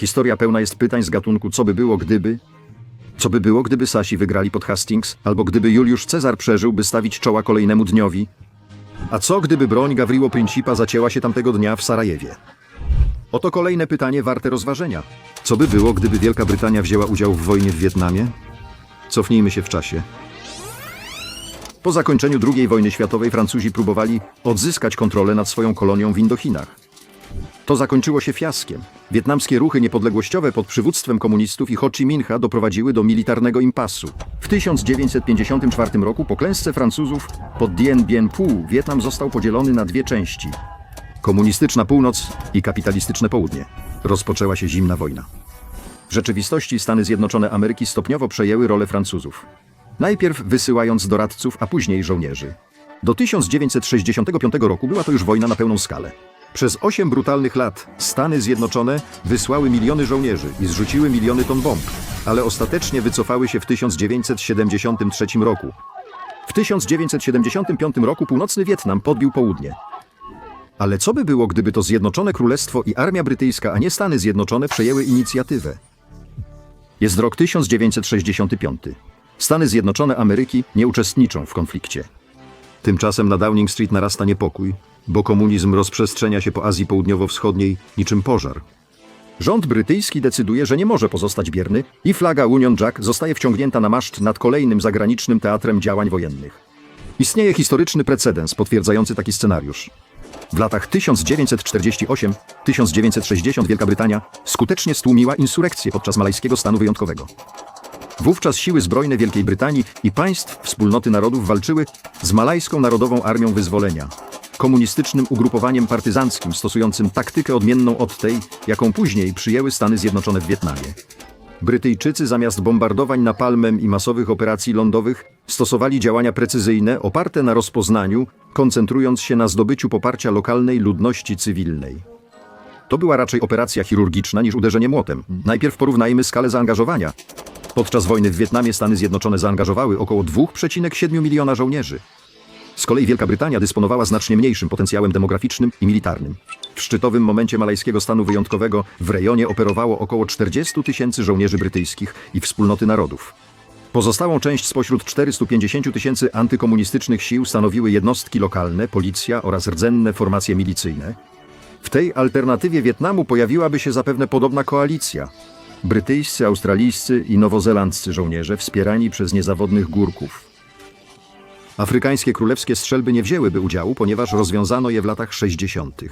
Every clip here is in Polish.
Historia pełna jest pytań z gatunku co by było gdyby? Co by było, gdyby Sasi wygrali pod Hastings? Albo gdyby Juliusz Cezar przeżył, by stawić czoła kolejnemu dniowi? A co gdyby broń Gawriło Principa zacięła się tamtego dnia w Sarajewie? Oto kolejne pytanie warte rozważenia. Co by było, gdyby Wielka Brytania wzięła udział w wojnie w Wietnamie? Cofnijmy się w czasie. Po zakończeniu II wojny światowej Francuzi próbowali odzyskać kontrolę nad swoją kolonią w Indochinach. To zakończyło się fiaskiem. Wietnamskie ruchy niepodległościowe pod przywództwem komunistów i Ho Chi Minha doprowadziły do militarnego impasu. W 1954 roku po klęsce Francuzów pod Dien Bien Phu Wietnam został podzielony na dwie części. Komunistyczna północ i kapitalistyczne południe. Rozpoczęła się zimna wojna. W rzeczywistości Stany Zjednoczone Ameryki stopniowo przejęły rolę Francuzów. Najpierw wysyłając doradców, a później żołnierzy. Do 1965 roku była to już wojna na pełną skalę. Przez osiem brutalnych lat Stany Zjednoczone wysłały miliony żołnierzy i zrzuciły miliony ton bomb, ale ostatecznie wycofały się w 1973 roku. W 1975 roku północny Wietnam podbił południe. Ale co by było, gdyby to Zjednoczone Królestwo i Armia Brytyjska, a nie Stany Zjednoczone przejęły inicjatywę? Jest rok 1965. Stany Zjednoczone Ameryki nie uczestniczą w konflikcie. Tymczasem na Downing Street narasta niepokój, bo komunizm rozprzestrzenia się po Azji Południowo-Wschodniej niczym pożar. Rząd brytyjski decyduje, że nie może pozostać bierny i flaga Union Jack zostaje wciągnięta na maszt nad kolejnym zagranicznym teatrem działań wojennych. Istnieje historyczny precedens potwierdzający taki scenariusz. W latach 1948-1960 Wielka Brytania skutecznie stłumiła insurekcję podczas malajskiego stanu wyjątkowego. Wówczas siły zbrojne Wielkiej Brytanii i państw wspólnoty narodów walczyły z Malajską Narodową Armią Wyzwolenia, komunistycznym ugrupowaniem partyzanckim stosującym taktykę odmienną od tej, jaką później przyjęły Stany Zjednoczone w Wietnamie. Brytyjczycy zamiast bombardowań napalmem i masowych operacji lądowych stosowali działania precyzyjne oparte na rozpoznaniu, koncentrując się na zdobyciu poparcia lokalnej ludności cywilnej. To była raczej operacja chirurgiczna niż uderzenie młotem. Najpierw porównajmy skalę zaangażowania. Podczas wojny w Wietnamie Stany Zjednoczone zaangażowały około 2,7 miliona żołnierzy. Z kolei Wielka Brytania dysponowała znacznie mniejszym potencjałem demograficznym i militarnym. W szczytowym momencie malajskiego stanu wyjątkowego w rejonie operowało około 40 tysięcy żołnierzy brytyjskich i wspólnoty narodów. Pozostałą część spośród 450 tysięcy antykomunistycznych sił stanowiły jednostki lokalne, policja oraz rdzenne formacje milicyjne. W tej alternatywie Wietnamu pojawiłaby się zapewne podobna koalicja. Brytyjscy, australijscy i nowozelandzcy żołnierze wspierani przez niezawodnych górków. Afrykańskie królewskie strzelby nie wzięłyby udziału, ponieważ rozwiązano je w latach 60.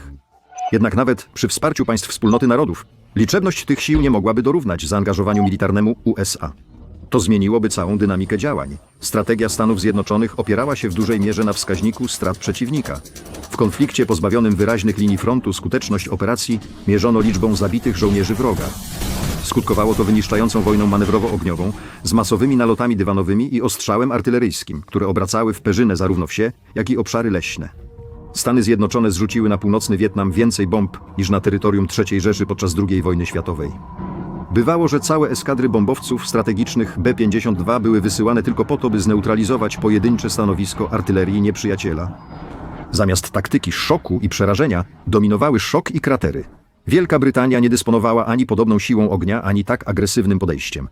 Jednak nawet przy wsparciu państw wspólnoty narodów, liczebność tych sił nie mogłaby dorównać zaangażowaniu militarnemu USA. To zmieniłoby całą dynamikę działań. Strategia Stanów Zjednoczonych opierała się w dużej mierze na wskaźniku strat przeciwnika. W konflikcie pozbawionym wyraźnych linii frontu skuteczność operacji mierzono liczbą zabitych żołnierzy wroga. Skutkowało to wyniszczającą wojną manewrowo-ogniową z masowymi nalotami dywanowymi i ostrzałem artyleryjskim, które obracały w perzynę zarówno wsie, jak i obszary leśne. Stany Zjednoczone zrzuciły na północny Wietnam więcej bomb niż na terytorium III Rzeszy podczas II wojny światowej. Bywało, że całe eskadry bombowców strategicznych B-52 były wysyłane tylko po to, by zneutralizować pojedyncze stanowisko artylerii nieprzyjaciela. Zamiast taktyki szoku i przerażenia dominowały szok i kratery. Wielka Brytania nie dysponowała ani podobną siłą ognia, ani tak agresywnym podejściem.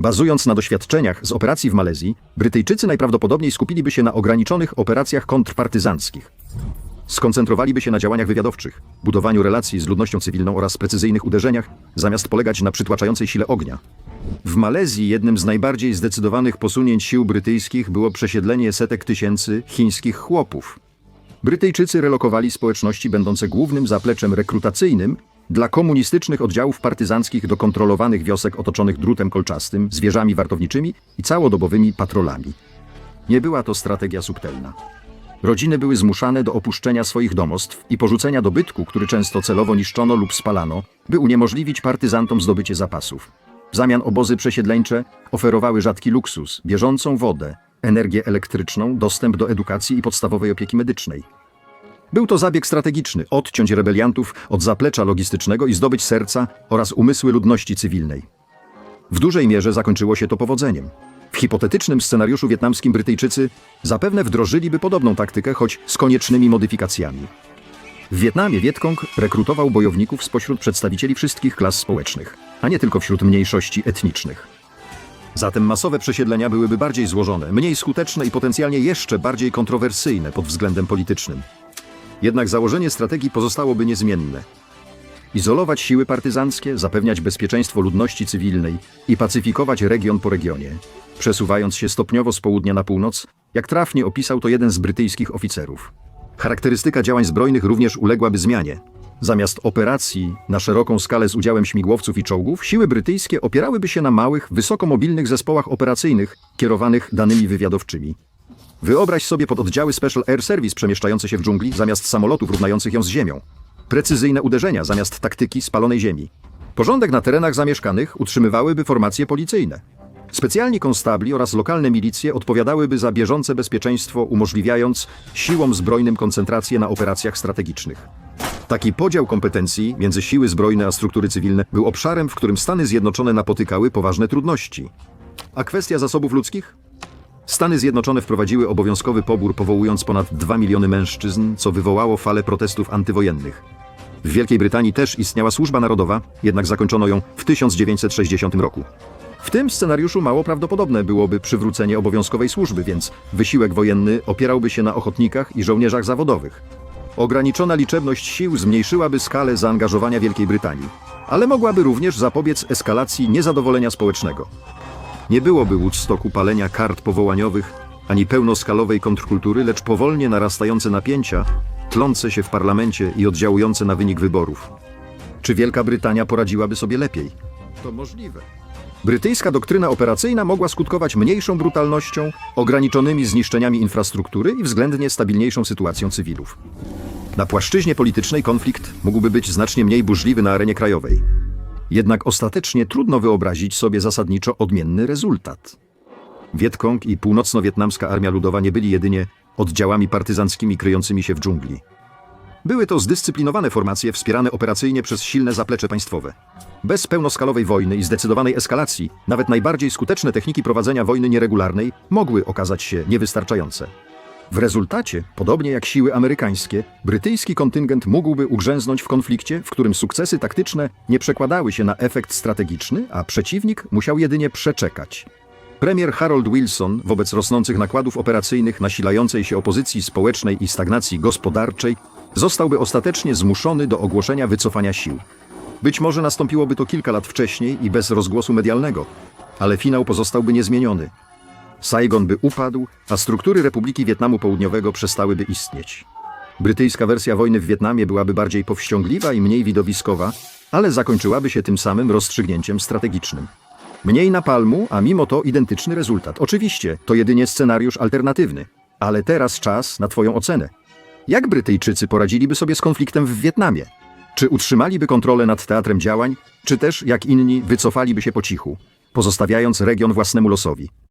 Bazując na doświadczeniach z operacji w Malezji, Brytyjczycy najprawdopodobniej skupiliby się na ograniczonych operacjach kontrpartyzanckich. Skoncentrowaliby się na działaniach wywiadowczych, budowaniu relacji z ludnością cywilną oraz precyzyjnych uderzeniach, zamiast polegać na przytłaczającej sile ognia. W Malezji jednym z najbardziej zdecydowanych posunięć sił brytyjskich było przesiedlenie setek tysięcy chińskich chłopów. Brytyjczycy relokowali społeczności będące głównym zapleczem rekrutacyjnym dla komunistycznych oddziałów partyzanckich do kontrolowanych wiosek otoczonych drutem kolczastym, zwierzami wartowniczymi i całodobowymi patrolami. Nie była to strategia subtelna. Rodziny były zmuszane do opuszczenia swoich domostw i porzucenia dobytku, który często celowo niszczono lub spalano, by uniemożliwić partyzantom zdobycie zapasów. W zamian obozy przesiedleńcze oferowały rzadki luksus, bieżącą wodę, energię elektryczną, dostęp do edukacji i podstawowej opieki medycznej. Był to zabieg strategiczny odciąć rebeliantów od zaplecza logistycznego i zdobyć serca oraz umysły ludności cywilnej. W dużej mierze zakończyło się to powodzeniem. W hipotetycznym scenariuszu wietnamskim Brytyjczycy zapewne wdrożyliby podobną taktykę, choć z koniecznymi modyfikacjami. W Wietnamie Wietkong rekrutował bojowników spośród przedstawicieli wszystkich klas społecznych, a nie tylko wśród mniejszości etnicznych. Zatem masowe przesiedlenia byłyby bardziej złożone, mniej skuteczne i potencjalnie jeszcze bardziej kontrowersyjne pod względem politycznym. Jednak założenie strategii pozostałoby niezmienne. Izolować siły partyzanckie, zapewniać bezpieczeństwo ludności cywilnej i pacyfikować region po regionie, przesuwając się stopniowo z południa na północ, jak trafnie opisał to jeden z brytyjskich oficerów. Charakterystyka działań zbrojnych również uległaby zmianie. Zamiast operacji na szeroką skalę z udziałem śmigłowców i czołgów, siły brytyjskie opierałyby się na małych, wysokomobilnych zespołach operacyjnych kierowanych danymi wywiadowczymi. Wyobraź sobie pododdziały Special Air Service przemieszczające się w dżungli zamiast samolotów równających ją z ziemią. Precyzyjne uderzenia zamiast taktyki spalonej ziemi. Porządek na terenach zamieszkanych utrzymywałyby formacje policyjne. Specjalni konstabli oraz lokalne milicje odpowiadałyby za bieżące bezpieczeństwo, umożliwiając siłom zbrojnym koncentrację na operacjach strategicznych. Taki podział kompetencji między siły zbrojne a struktury cywilne był obszarem, w którym Stany Zjednoczone napotykały poważne trudności. A kwestia zasobów ludzkich? Stany Zjednoczone wprowadziły obowiązkowy pobór, powołując ponad 2 miliony mężczyzn, co wywołało falę protestów antywojennych. W Wielkiej Brytanii też istniała służba narodowa, jednak zakończono ją w 1960 roku. W tym scenariuszu mało prawdopodobne byłoby przywrócenie obowiązkowej służby, więc wysiłek wojenny opierałby się na ochotnikach i żołnierzach zawodowych. Ograniczona liczebność sił zmniejszyłaby skalę zaangażowania Wielkiej Brytanii, ale mogłaby również zapobiec eskalacji niezadowolenia społecznego. Nie byłoby Woodstocku palenia kart powołaniowych, ani pełnoskalowej kontrkultury, lecz powolnie narastające napięcia, tlące się w parlamencie i oddziałujące na wynik wyborów. Czy Wielka Brytania poradziłaby sobie lepiej? To możliwe. Brytyjska doktryna operacyjna mogła skutkować mniejszą brutalnością, ograniczonymi zniszczeniami infrastruktury i względnie stabilniejszą sytuacją cywilów. Na płaszczyźnie politycznej konflikt mógłby być znacznie mniej burzliwy na arenie krajowej. Jednak ostatecznie trudno wyobrazić sobie zasadniczo odmienny rezultat. Wietkong i północno-wietnamska Armia Ludowa nie byli jedynie oddziałami partyzanckimi kryjącymi się w dżungli. Były to zdyscyplinowane formacje wspierane operacyjnie przez silne zaplecze państwowe. Bez pełnoskalowej wojny i zdecydowanej eskalacji, nawet najbardziej skuteczne techniki prowadzenia wojny nieregularnej mogły okazać się niewystarczające. W rezultacie, podobnie jak siły amerykańskie, brytyjski kontyngent mógłby ugrzęznąć w konflikcie, w którym sukcesy taktyczne nie przekładały się na efekt strategiczny, a przeciwnik musiał jedynie przeczekać. Premier Harold Wilson wobec rosnących nakładów operacyjnych, nasilającej się opozycji społecznej i stagnacji gospodarczej zostałby ostatecznie zmuszony do ogłoszenia wycofania sił. Być może nastąpiłoby to kilka lat wcześniej i bez rozgłosu medialnego, ale finał pozostałby niezmieniony. Saigon by upadł, a struktury Republiki Wietnamu Południowego przestałyby istnieć. Brytyjska wersja wojny w Wietnamie byłaby bardziej powściągliwa i mniej widowiskowa, ale zakończyłaby się tym samym rozstrzygnięciem strategicznym. Mniej napalmu, a mimo to identyczny rezultat. Oczywiście, to jedynie scenariusz alternatywny. Ale teraz czas na Twoją ocenę. Jak Brytyjczycy poradziliby sobie z konfliktem w Wietnamie? Czy utrzymaliby kontrolę nad teatrem działań, czy też, jak inni, wycofaliby się po cichu, pozostawiając region własnemu losowi?